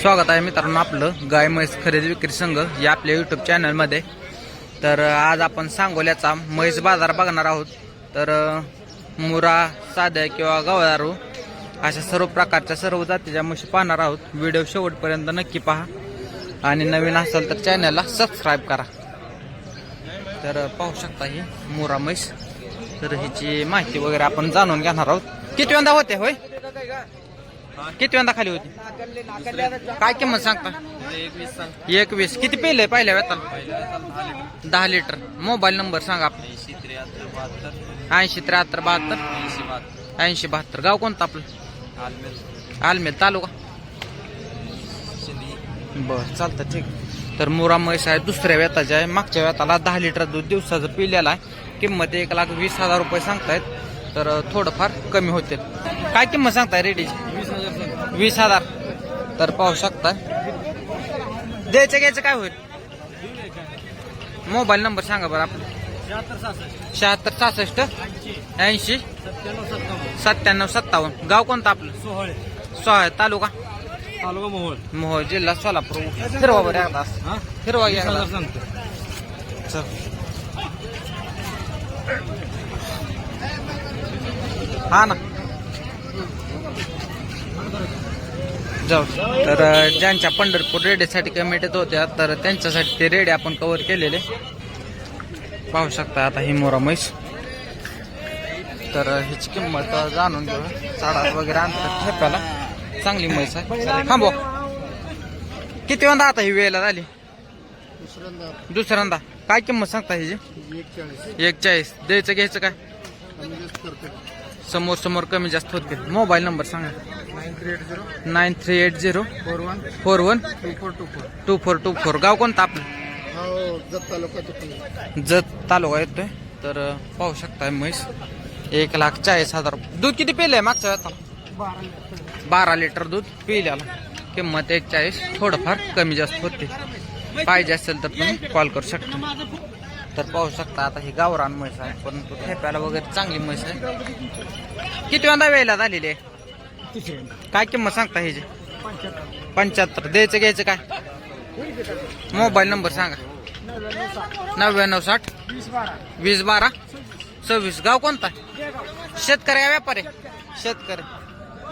स्वागत आहे मित्रांनो आपलं गाय म्हैस खरेदी विक्री संघ या आपल्या युट्यूब चॅनलमध्ये तर आज आपण सांगोल्याचा म्हैस बाजार बघणार आहोत. तर मुरा साध्या किंवा गवदारू अशा सर्व प्रकारच्या सर्व जातीच्या म्हशी पाहणार आहोत. व्हिडिओ शेवटपर्यंत नक्की पहा. आणि नवीन असेल तर चॅनलला सबस्क्राईब करा. तर पाहू शकता ही मुरा म्हैस. तर हिची माहिती वगैरे आपण जाणून घेणार आहोत. किती वेळा होते होय? किती वेंदा खाली होती? काय किंमत सांगता? एकवीस. किती पेले पहिल्या वेताला? दहा लिटर. मोबाईल नंबर सांगा आपला. ऐंशी त्र्याहत्तर बहात्तर. ऐंशी बहात्तर. गाव कोणतं आपलं? आलमेल तालुका. बर चालतं ठीक तर मुरा म्हैस आहे दुसऱ्या वेताचे आहे. मागच्या वेताला दहा लिटर दूध दिवसाचं पिलेलं आहे. किंमत एक लाख वीस हजार रुपये सांगतायत. तर थोडंफार कमी होते काय किंमत सांगताय रेडीची? वीस हजार. तर पाहू शकता. द्यायचं घ्यायचं काय होईल? मोबाईल नंबर सांगा बरं आपला शहात्तर सहासष्ट. ऐंशी सत्त्याण्णव सत्तावन्न. गाव कोणतं आपलं? सोहळे. सोळा तालुका? तालुका मोहोळ. मोहोळ जिल्हा सोलापूर. फिरवा बरं एकदा. हा? फिरवा वीस घ्या चल. हा ना. जाऊ. तर ज्यांच्या पंढरपूर रेड्यासाठी कमिटीत होत्या तर त्यांच्यासाठी ते रेडे आपण कव्हर केलेले. पाहू शकता आता ही मोरा म्हैस. तर ह्याची किंमत जाणून घेऊ. साडा वगैरे आणतात ठेप्याला चांगली म्हैस आहे. थांबव. किती वेळा आता ही वेळेला झाली? दुसऱ्यांदा. काय किंमत सांगता ह्याची एक चाळीस द्यायचं घ्यायचं काय? समोर समोर कमी जास्त होते मोबाईल नंबर सांगा nine three eight zero nine three eight zero four one four one two four two four two four two four गाव कोणतं आपलं हो जत तालुका जत तालुका येतोय तर पाहू शकताय म्हैस एक लाख चाळीस हजार दूध किती पिलंय मागच्या वेळेला बारा लिटर दूध पिल्याला किंमत एक चाळीस थोडंफार कमी जास्त होते पाहिजे असेल तर तुम्ही कॉल करू शकता तर पाहू शकता आता ही गावरान म्हैस आहे परंतु ठेप्याला वगैरे चांगली म्हैस आहे. किती वेळा वेळेला झालेली आहे? काय किंमत सांगता ह्याची? पंच्याहत्तर. द्यायचं घ्यायचं काय? मोबाईल नंबर सांगा. नव्याण्णव साठ. वीस बारा. सव्वीस. गाव कोणता? शेतकरी आहे व्यापारी शेतकरी.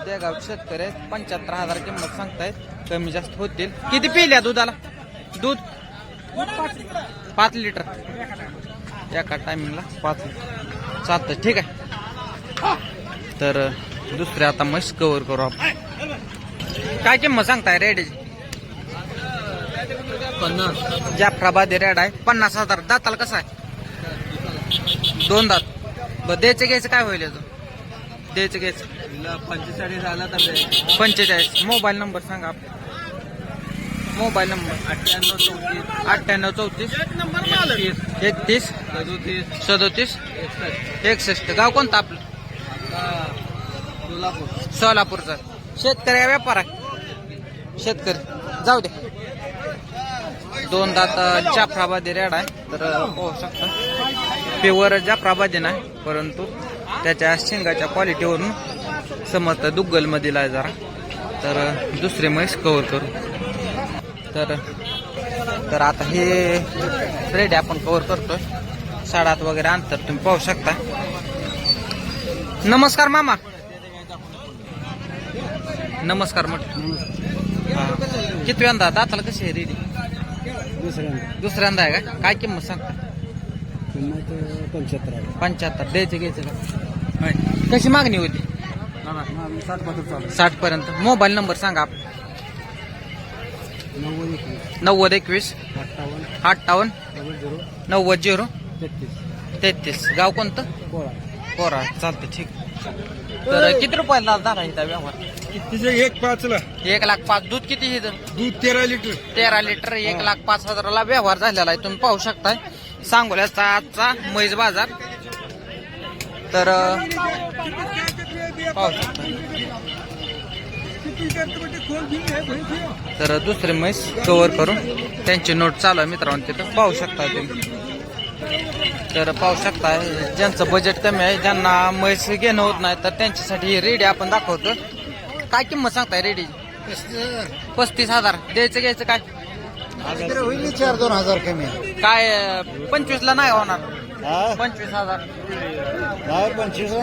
देगाव गाव शेतकरी आहेत. पंच्याहत्तर हजार किंमत सांगतायत. कमी जास्त होतील. किती पिल्या दुधाला? दूध? पाच लिटर. एका टायमिंगला पाच लिटर. चालतं ठीक आहे. तर दुसऱ्या आता म्हैस कव्हर करू आपण. काय किंमत सांगताय रेडीची? पन्नास. जाफराबादी रेड आहे. पन्नास हजार. दाताला कसा आहे? दोन दात. बर द्यायचं घ्यायचं काय होईल याचं? द्यायचं घ्यायचं. पंचेचाळीस आला तर पंचेचाळीस. मोबाईल नंबर सांगा. आपला मोबाईल नंबर अठ्ठ्याण्णव चौतीस अठ्ठ्याण्णव चौतीस एकतीस एकतीस सदोतीस सदोतीस एकसष्ट. गाव कोणतं आपलं? सोलापूर सोलापूरचा. शेतकरी आहे, व्यापार आहे शेतकरी. जाऊ दे. दोन दात जाफराबादी रेड आहे तर पाहू शकता. प्युअर जाफराबादी नाही परंतु त्याच्या शेंगाच्या क्वालिटीवरून समजतं दुग्गलमधील आहे जरा. तर दुसरे म्हैस कवर करू. तर तर आता हे रेडी आपण कव्हर करतोय. साडात वगैरे अंतर तुम्ही पाहू शकता. नमस्कार मामा. नमस्कार म्हटलं. किती वेळा दाताला कशी आहे रेडी दुसऱ्यांदा दुसऱ्यांदा आहे का? काय किंमत सांगता? किंमत पंच्याहत्तर. पंच्याहत्तर द्यायचं घ्यायचं का? कशी मागणी होती? साठ पर्यंत. मोबाईल नंबर सांगा आपला नव्वद एकवीस. नव्वद एकवीस अठ्ठावन्न. अठ्ठावन्न डबल झिरो नव्वद झिरो. तेहतीस. तेहतीस गाव कोणतं? पोळा पोरा चालतं ठीक. तर किती रुपयाला झाला इथं व्यवहार? तिचे एक पाचला. एक लाख पाच. दूध किती इथं? दूध तेरा लिटर. तेरा लिटर. एक लाख पाच हजाराला व्यवहार झालेला आहे. तुम्ही पाहू शकताय. सांगोल्याचा आजचा म्हैस बाजार. तर अं, पाहू शकता तर दुसरे म्हैस कव्हर करून त्यांची नोट चालू आहे मित्रांनो तिथं. पाहू शकता तुम्ही. तर पाहू शकता ज्यांचं बजेट कमी आहे ज्यांना म्हैस घेणं होत नाही तर त्यांच्यासाठी ही रेडी आपण दाखवतो. काय किंमत सांगताय रेडी पस्तीस हजार. द्यायचं घ्यायचं काय? होईल चार दोन हजार कमी काय पंचवीस ला नाही होणार? हा पंचवीस हजार.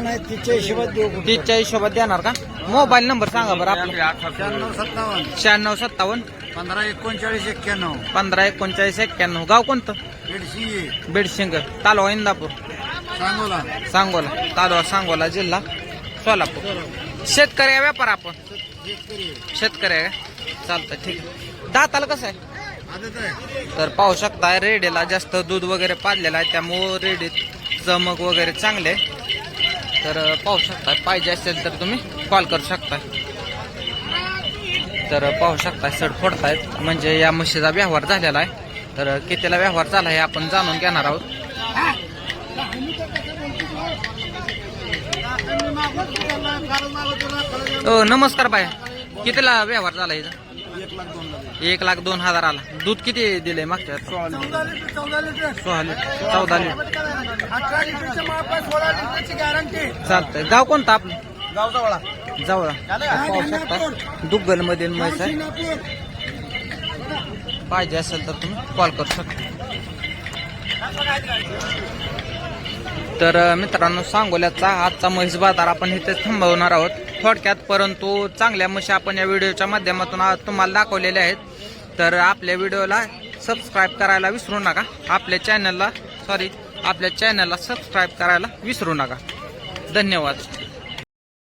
नाही तिच्या हिशोबात देऊ कुठं. तीसच्या हिशोबात देणार का? मोबाईल नंबर सांगा बरं आपला. शहाण्णव सत्तावन्न. शहाण्णव सत्तावन्न. पंधरा एकोणचाळीस एक्क्याण्णव. पंधरा एकोणचाळीस एक्क्याण्णव. गाव कोणतं? दीडशे बेडशिंग. तालुका इंदापूर. सांगोला. सांगोला. तालुका सांगोला जिल्हा सोलापूर. शेतकरी आहे व्यापार आपण? शेतकरी आहे. का? चालतं ठीक आहे. दाताला कसं आहे आहे? तर पाहू शकता रेडीला जास्त दूध वगैरे पाजलेलं आहे त्यामुळं रेडीत चमक वगैरे चांगले तर पाहू शकता पाहिजे असेल तर तुम्ही कॉल करू शकता तर पाहू शकता सड फोडतायत. म्हणजे या म्हशीचा व्यवहार झालेला आहे. तर कितीला व्यवहार झाला हे आपण जाणून घेणार आहोत. नमस्कार बाय. कितीला व्यवहार झाला इथं एक लाख दोन हजार आला. दूध किती दिले मागच्या? सोळा लिटर. चौदा लिटर चालतंय. गाव कोणतं आपलं? जवळ. पाहू शकता. दुग्गल मधील म्हैस आहे. पाहिजे असेल तर तुम्ही कॉल करू शकता. तर मित्रांनो सांगोल्याचा आजचा म्हैस बाजार आपण इथे थांबवणार आहोत. थोडक्यात परंतु चांगल्या म्हशी आपण या व्हिडिओच्या माध्यमातून आज तुम्हाला दाखवलेल्या आहेत. तर आपल्या व्हिडिओला सबस्क्राईब करायला विसरू नका. आपल्या चॅनलला सॉरी आपल्या चॅनलला सबस्क्राईब करायला विसरू नका. धन्यवाद.